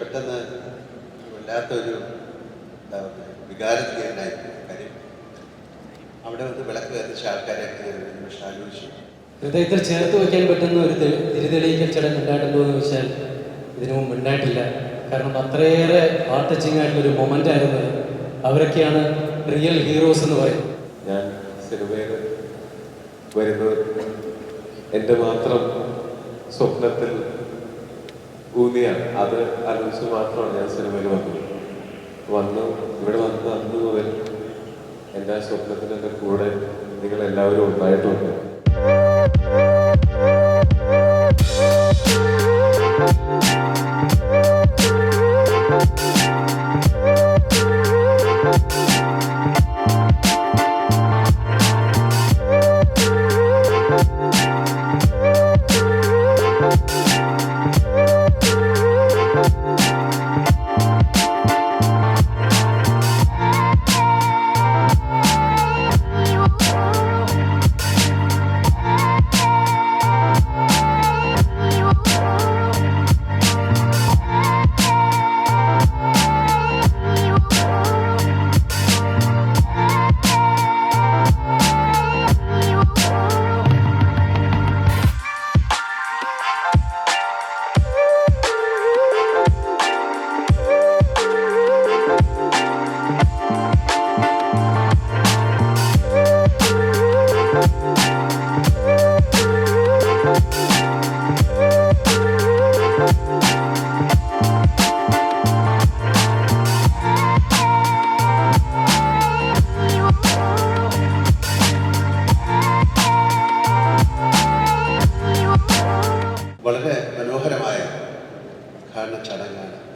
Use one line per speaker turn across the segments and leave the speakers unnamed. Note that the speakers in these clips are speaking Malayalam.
പെട്ടെന്ന് വല്ലാത്തൊരു എന്താ പറയുക വികാരത്തിലായിരുന്നു കാര്യം. അവിടെ വന്ന് വിളക്ക് കത്തിച്ച ആൾക്കാരെയൊക്കെ നിമിഷം ആലോചിച്ചു.
ഹൃദയത്തിൽ ചേർത്ത് വയ്ക്കാൻ പറ്റുന്ന ഒരു തിരിതെളിയിക്കൽ ചടങ്ങ് ഉണ്ടായിട്ടുണ്ടോ എന്ന് വെച്ചാൽ ഇതിനു മുമ്പ് ഉണ്ടായിട്ടില്ല. കാരണം അത്രയേറെ ഹാർട്ട് ടച്ചിങ് ആയിട്ടുള്ള ഒരു മൊമെന്റ് ആയിരുന്നു അവരൊക്കെയാണ് റിയൽ ഹീറോസ് എന്ന് പറയുന്നത്.
ഞാൻ സിനിമയിൽ വരുന്നത് എന്റെ മാത്രം സ്വപ്നത്തിൽ ഊന്നിയാണ്. അത് ആലോചിച്ച് മാത്രമാണ് ഞാൻ സിനിമയിൽ വന്നത്. വന്ന് ഇവിടെ വന്ന് അന്ന് മുതൽ എന്റെ സ്വപ്നത്തിന്റെ കൂടെ നിങ്ങൾ എല്ലാവരും ഉണ്ടായിട്ടുണ്ട്.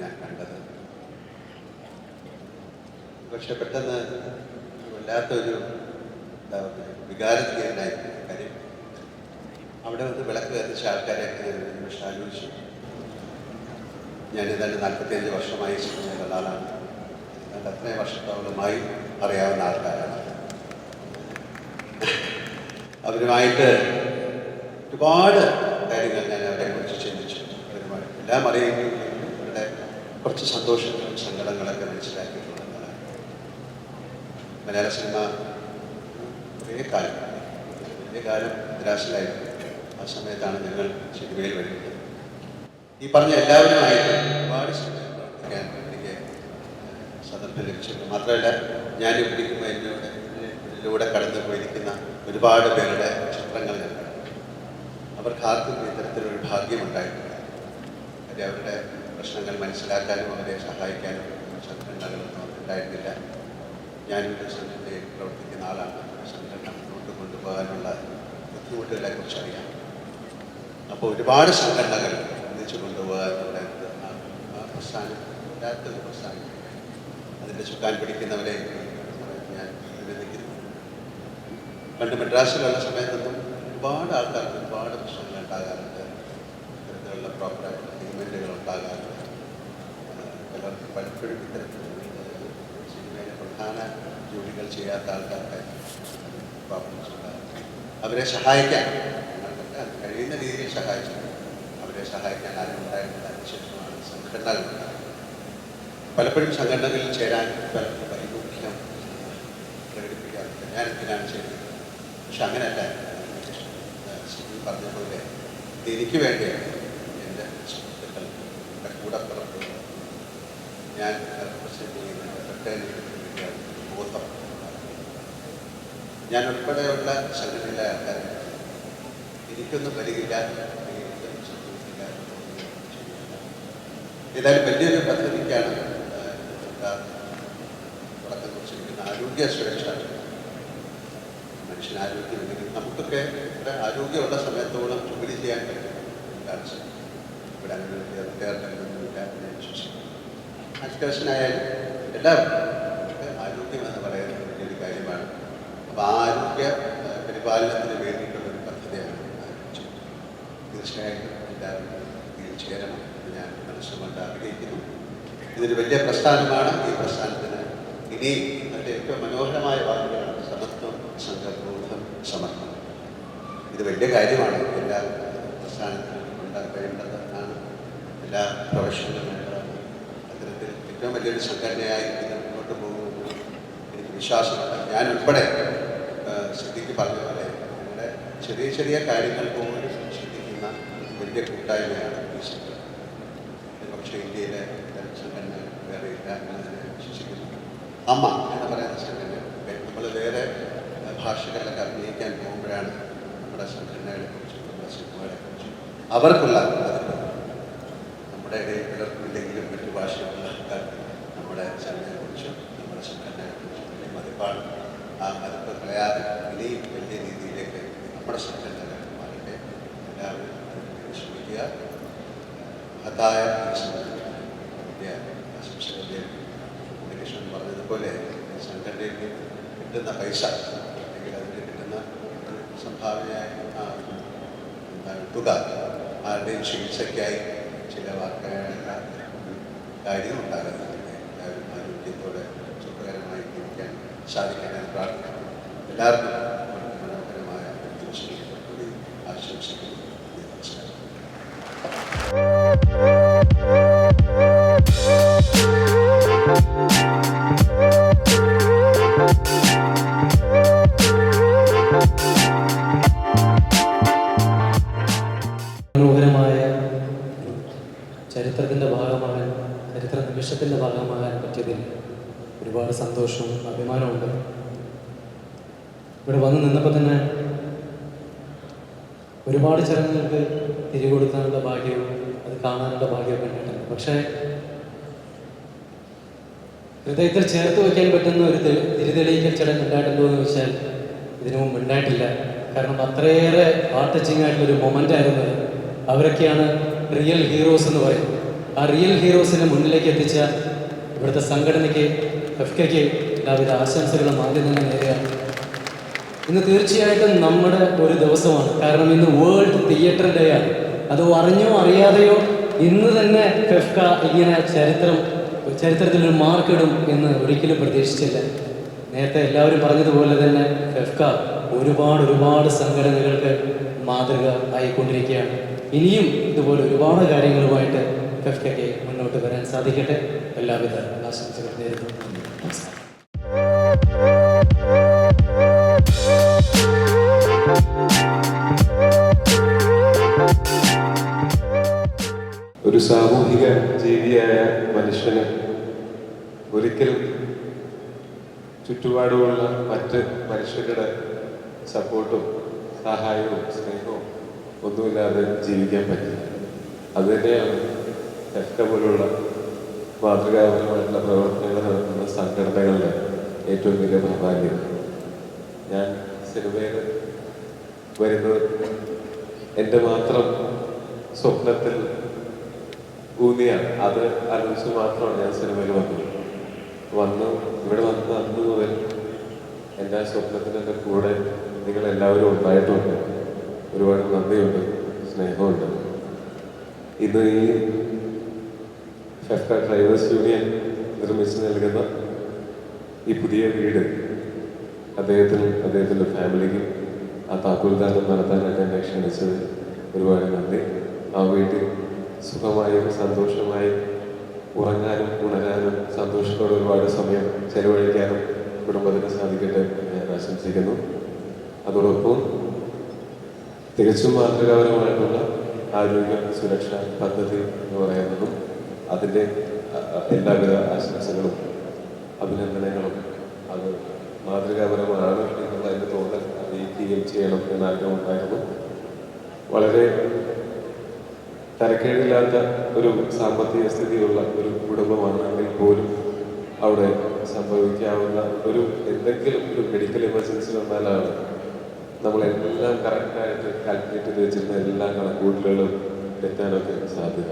ഞാൻ കണ്ടത് പക്ഷെ പെട്ടെന്ന് വല്ലാത്തൊരു എന്താ പറയുക വികാരത്തിലായി കാര്യം. അവിടെ വന്ന് വിളക്ക് കത്തിച്ച ആൾക്കാരെയൊക്കെ നിമിഷം ആലോചിച്ചു. ഞാൻ ഏതാണ്ട് നാൽപ്പത്തിയഞ്ച് വർഷമായി ചെയ്യുന്ന ആളാണ് ഏതാണ്ട് അത്രയും വർഷത്തോളമായി അറിയാവുന്ന ആൾക്കാരാണ്. അവരുമായിട്ട് ഒരുപാട് കാര്യങ്ങൾ ഞാൻ അവരെ കുറിച്ച് ചിന്തിച്ചു. അവരുമായിട്ട് എല്ലാം അവരുടെ കുറച്ച് സന്തോഷങ്ങളും സങ്കടങ്ങളൊക്കെ മനസ്സിലാക്കിയിട്ടുള്ളതാണ് മലയാള സിനിമ കുറേ കാലം വലിയ കാലം നിരാശയിലായിരുന്നു ആ സമയത്താണ് ഞങ്ങൾ സിനിമയിൽ വരുന്നത്. ഈ പറഞ്ഞ എല്ലാവരുമായിട്ട് ഒരുപാട് സമയം എനിക്ക് സന്ദർഭം ലഭിച്ചിട്ടുണ്ട്. മാത്രമല്ല ഞാൻ പിടിക്കുമ്പോൾ എന്നോട് ഇതിലൂടെ കടന്നു പോയിരിക്കുന്ന ഒരുപാട് പേരുടെ ചിത്രങ്ങൾ ഞാൻ അവർക്ക് ആർക്കും ഇത്തരത്തിലൊരു ഭാഗ്യമുണ്ടായിട്ടുണ്ട് അവരുടെ പ്രശ്നങ്ങൾ മനസ്സിലാക്കാനും അവരെ സഹായിക്കാനും സംഘടനകളൊന്നും ഉണ്ടായിരുന്നില്ല. ഞാനൊരു സംഘത്തെ പ്രവർത്തിക്കുന്ന ആളാണ്. സംഘടന മുന്നോട്ട് കൊണ്ടുപോകാനുള്ള ബുദ്ധിമുട്ടുകളെ കുറിച്ച് അറിയാം. അപ്പോൾ ഒരുപാട് സംഘടനകൾ ഒന്നിച്ചു കൊണ്ടുപോകാനുള്ള ആ- പ്രസ്ഥാനം ഇല്ലാത്തൊരു പ്രസ്ഥാനം. അതിന്റെ ചുക്കാൻ പിടിക്കുന്നവരെ ഞാൻ അഭിനന്ദിക്കുന്നു. പണ്ട് മദ്രാസിലുള്ള സമയത്തൊന്നും ഒരുപാട് ആൾക്കാർക്ക് ഒരുപാട് പ്രശ്നങ്ങൾ ഉണ്ടാകാറുണ്ട്. ഇത്തരത്തിലുള്ള പ്രോപ്പറായിട്ടുള്ള ട്രീറ്റ്മെന്റുകൾ ഉണ്ടാകാറുണ്ട് പലപ്പോഴും ഇത്തരത്തിലുള്ള സിനിമയിലെ പ്രധാന ജോലികൾ ചെയ്യാത്ത ആൾക്കാർക്ക് പ്രോബ്ലംസ് അവരെ സഹായിക്കാൻ ഞങ്ങൾക്കൊക്കെ കഴിയുന്ന രീതിയിൽ സഹായിച്ചു അവരെ സഹായിക്കാൻ ആരും ഉണ്ടായിരുന്നില്ല അതിനുശേഷമാണ് സംഘടനകൾ പലപ്പോഴും സംഘടനകളിൽ ചേരാൻ പലർക്കും വൈമുഖ്യം പ്രകടിപ്പിക്കാറുണ്ട് ഞാൻ എന്തിനാണ് ചെയ്യുന്നത് പക്ഷെ അങ്ങനെയല്ല. പറഞ്ഞ പോലെ എനിക്ക് വേണ്ടിയാണ് എന്റെ സുഹൃത്തുക്കൾ എന്റെ കൂടപ്പിറപ്പുകൾ ഞാൻ റെപ്രസെന്റ് ചെയ്യുന്ന ഫെറ്റേണിറ്റിക്ക് വേണ്ടിയാണ് ബോധം ഞാൻ ഉൾപ്പെടെയുള്ള സംഘടനയിലെ ആൾക്കാർ എനിക്കൊന്നും വരികില്ല ഏതായാലും വലിയൊരു പദ്ധതിക്കാണ് തുടക്കം കുറിച്ചിരിക്കുന്ന ആരോഗ്യ സുരക്ഷ. മനുഷ്യന് ആരോഗ്യമില്ലെങ്കിൽ നമുക്കൊക്കെ ഇവിടെ ആരോഗ്യമുള്ള സമയത്തോളം ജോലി ചെയ്യാൻ പറ്റും. ഇവിടെ അങ്ങനെ ഒരു ഞാൻ വിശ്വസിക്കുന്നു അത്യാവശ്യനായാലും എല്ലാവർക്കും നമുക്ക് ആരോഗ്യം എന്ന് പറയുന്നത് വലിയൊരു കാര്യമാണ്. അപ്പോൾ ആരോഗ്യ പരിപാലനത്തിന് വേണ്ടിയിട്ടുള്ള ഒരു പദ്ധതിയാണ് തീർച്ചയായിട്ടും എല്ലാവരും ഇതിൽ ചേരണം എന്ന് ഞാൻ മനസ്സുകൊണ്ട് ആഗ്രഹിക്കുന്നു. ഇതൊരു വലിയ പ്രസ്ഥാനമാണ്. ഈ പ്രസ്ഥാനത്തിന് ഇനി അതിന്റെ ഏറ്റവും മനോഹരമായ വാക്കുകളാണ് സമത്വം സംഘബോധം സമർപ്പണം. ഇത് വലിയ കാര്യമാണ്. എല്ലാ പ്രസ്ഥാനത്തിനും ഉണ്ടാകേണ്ടത് എല്ലാ പ്രൊഫഷണൽ മേഖലകളും ഏറ്റവും വലിയൊരു സംഘടനയായി ഇത് മുന്നോട്ട് പോകുമെന്ന് എനിക്ക് വിശ്വാസമുണ്ട്. ഞാനുൾപ്പെടെ ശ്രദ്ധിക്ക് പറഞ്ഞ പോലെ ഞങ്ങളുടെ ചെറിയ ചെറിയ കാര്യങ്ങൾ പോലും ശ്രദ്ധിക്കുന്ന വലിയ കൂട്ടായ്മയാണ് ഈ സംഘടന പക്ഷേ ഇന്ത്യയിലെ സംഘടന വേറെ ഇല്ല എന്നതിനെ വിശ്വസിക്കുന്നു അമ്മ എന്ന് പറയുന്ന സംഘടന നമ്മൾ വേറെ ഭാഷകളിലൊക്കെ അഭിനയിക്കാൻ പോകുമ്പോഴാണ് നമ്മുടെ സംഘടനകളെ കുറിച്ചും നമ്മുടെ സിനിമകളെ കുറിച്ചും അവർക്കുള്ള നമ്മുടെ ഇടയിൽ പിളർപ്പില്ലെങ്കിലും മറ്റു ഭാഷയുള്ള ആൾക്കാർക്ക് നമ്മുടെ സിനിമയെക്കുറിച്ചും നമ്മുടെ സംഘടനയെക്കുറിച്ചും വലിയ മതിപ്പാണ് ആ മതിപ്പ് കളയാതെ ഇനിയും വലിയ രീതിയിലേക്ക് നമ്മുടെ സംഘടനകൾ മാറട്ടെ എല്ലാവരും അതിനുവേണ്ടി അതായ നേരുന്നു. ഉണ്ണികൃഷ്ണൻ പറഞ്ഞതുപോലെ സംഘടനയിൽ കിട്ടുന്ന പൈസ അല്ലെങ്കിൽ അതിന് കിട്ടുന്ന സംഭാവനയായ തുക ആരുടെയും ചികിത്സയ്ക്കായി ഒരു കാര്യം എല്ലാവരും ആരോഗ്യത്തോടെ സുഖകരമായി ജീവിക്കാൻ സാധിക്കാൻ പ്രാർത്ഥിക്കുന്നു. എല്ലാവർക്കും
സന്തോഷവും അഭിമാനമുണ്ട്. ഇവിടെ വന്ന് നിന്നപ്പോൾ തന്നെ ഒരുപാട് ചടങ്ങുകൾക്ക് തിരികൊടുക്കാനുള്ള ഭാഗ്യവും അത് കാണാനുള്ള ഭാഗ്യമൊക്കെ ഉണ്ടായിട്ടുണ്ട്. പക്ഷേ ഹൃദയത്തിൽ ചേർത്ത് വയ്ക്കാൻ പറ്റുന്ന ഒരു തിരിതെളിയിക്കൽ ചടങ്ങ് ഉണ്ടായിട്ടുണ്ടോ എന്ന് വെച്ചാൽ ഇതിനു മുമ്പ് ഉണ്ടായിട്ടില്ല. കാരണം അത്രയേറെ ഹാർട്ട് ടച്ചിങ് ആയിട്ടുള്ള ഒരു മൊമെന്റ് ആയിരുന്നു. അവരൊക്കെയാണ് റിയൽ ഹീറോസ് എന്ന് പറയുന്നത്. ആ റിയൽ ഹീറോസിനെ മുന്നിലേക്ക് എത്തിച്ച ഇവിടുത്തെ സംഘടനയ്ക്ക് എഫ്കയ്ക്ക് രാവിലെ ആശംസകളും ആദ്യം തന്നെ നേരെയാണ്. ഇന്ന് തീർച്ചയായിട്ടും നമ്മുടെ ഒരു ദിവസമാണ്. കാരണം ഇന്ന് വേൾഡ് തിയേറ്റർ ഡേ ആണ്. അത് അറിഞ്ഞോ അറിയാതെയോ ഇന്ന് തന്നെ ഫെഫ്ക ഇങ്ങനെ ചരിത്രം ചരിത്രത്തിൽ ഒരു മാർക്കിടും എന്ന് ഒരിക്കലും പ്രതീക്ഷിച്ചില്ല. നേരത്തെ എല്ലാവരും പറഞ്ഞതുപോലെ തന്നെ ഫെഫ്ക ഒരുപാട് ഒരുപാട് സംഘടനകൾക്ക് മാതൃക ആയിക്കൊണ്ടിരിക്കുകയാണ്. ഇനിയും ഇതുപോലെ ഒരുപാട് കാര്യങ്ങളുമായിട്ട് ഫെഫ്കയ്ക്ക് മുന്നോട്ട് വരാൻ സാധിക്കട്ടെ. എല്ലാവിധ ആശംസകൾ നേരുന്നു.
ഒരു സാമൂഹിക ജീവിയായ മനുഷ്യന് ഒരിക്കലും ചുറ്റുപാടുമുള്ള മറ്റ് മനുഷ്യരുടെ സപ്പോർട്ടും സഹായവും സ്നേഹവും ഒന്നുമില്ലാതെ ജീവിക്കാൻ പറ്റില്ല. അത് തന്നെയാണ് എഫ്ക പോലുള്ള മാതൃകാപരമായിട്ടുള്ള പ്രവർത്തനങ്ങൾ നടത്തുന്ന സംഘടനകളുടെ ഏറ്റവും വലിയ പ്രാധാന്യം ഞാൻ സിനിമയിൽ വരുന്നത് എന്റെ മാത്രം സ്വപ്നത്തിൽ ഊന്നിയാണ്. അത് ആലോചിച്ച് മാത്രമാണ് ഞാൻ സിനിമയിൽ വന്നത്. വന്ന് ഇവിടെ വന്ന അന്ന് മുതൽ എന്റെ ആ സ്വപ്നത്തിന്റെ കൂടെ നിങ്ങൾ എല്ലാവരും ഉണ്ടായിട്ടുണ്ട്. ഒരുപാട് നന്ദിയുണ്ട് സ്നേഹമുണ്ട്. ഇത് ഈ ഫെഫ്ക ഡ്രൈവേഴ്സ് യൂണിയൻ നിർമ്മിച്ച് നൽകുന്ന ഈ പുതിയ വീട് അദ്ദേഹത്തിന് അദ്ദേഹത്തിന്റെ ഫാമിലിക്ക് ആ താക്കോൽദാനം നടത്താനായിട്ട് എന്നെ ക്ഷണിച്ചത് ഒരുപാട് നന്ദി. ആ വീട്ടിൽ സുഖമായും സന്തോഷമായും ഉറങ്ങാനും ഉണരാനും സന്തോഷത്തോടെ ഒരുപാട് സമയം ചെലവഴിക്കാനും കുടുംബത്തിന് സാധിക്കട്ടെ ഞാൻ ആശംസിക്കുന്നു. അതോടൊപ്പം തികച്ചും മാതൃകാപരമായിട്ടുള്ള ആരോഗ്യ സുരക്ഷാ പദ്ധതി എന്ന് പറയുന്നതും അതിന്റെ എല്ലാവിധ ആശംസകളും അഭിനന്ദനങ്ങളും. അത് മാതൃകാപരമാണ് എന്നുള്ള എന്റെ തോന്നൽ. അറിയിക്കുകയും ചെയ്യണം എന്ന് ആഗ്രഹമുണ്ടായിരുന്നു. വളരെ തരക്കേടില്ലാത്ത ഒരു സാമ്പത്തിക സ്ഥിതിയുള്ള ഒരു കുടുംബമാണെങ്കിൽ പോലും അവിടെ സംഭവിക്കാവുന്ന ഒരു എന്തെങ്കിലും ഒരു മെഡിക്കൽ എമർജൻസി വന്നാലാണ് നമ്മളെല്ലാം കറക്റ്റായിട്ട് കാൽക്കുലേറ്റ് ചെയ്ത് വെച്ചിരുന്ന എല്ലാ കണക്കൂട്ടലുകളും എത്താനൊക്കെ സാധ്യത.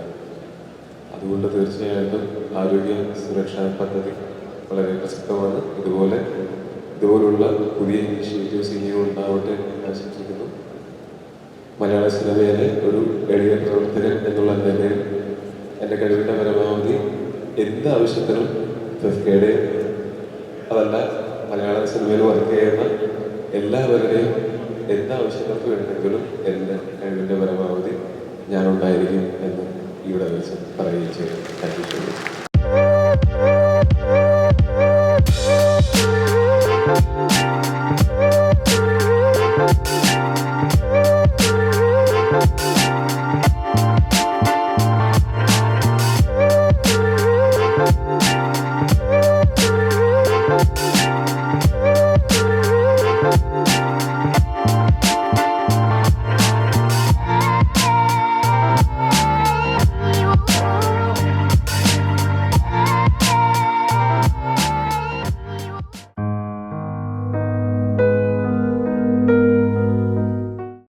അതുകൊണ്ട് തീർച്ചയായിട്ടും ആരോഗ്യ സുരക്ഷാ പദ്ധതി വളരെ പ്രസക്തമാണ്. ഇതുപോലെ ഇതുപോലുള്ള പുതിയ ഇനിഷ്യേറ്റീവ്സ് ഇനിയും ഉണ്ടാവട്ടെ ആശംസിക്കുന്നു. മലയാള സിനിമയിലെ ഒരു എളിയ പ്രവർത്തകൻ എന്നുള്ള നിലയിൽ എന്റെ കഴിവിന്റെ പരമാവധി എന്ത് ആവശ്യത്തിനും ഫെഫ്കയുടെ അതല്ല മലയാള സിനിമയിൽ വർക്ക് ചെയ്യുന്ന എല്ലാവരുടെയും എന്ത് ആവശ്യങ്ങൾക്ക് വേണമെങ്കിലും എന്റെ കഴിവിന്റെ പരമാവധി ഞാനുണ്ടായിരിക്കും എന്ന് ഇവിടെ വെച്ച്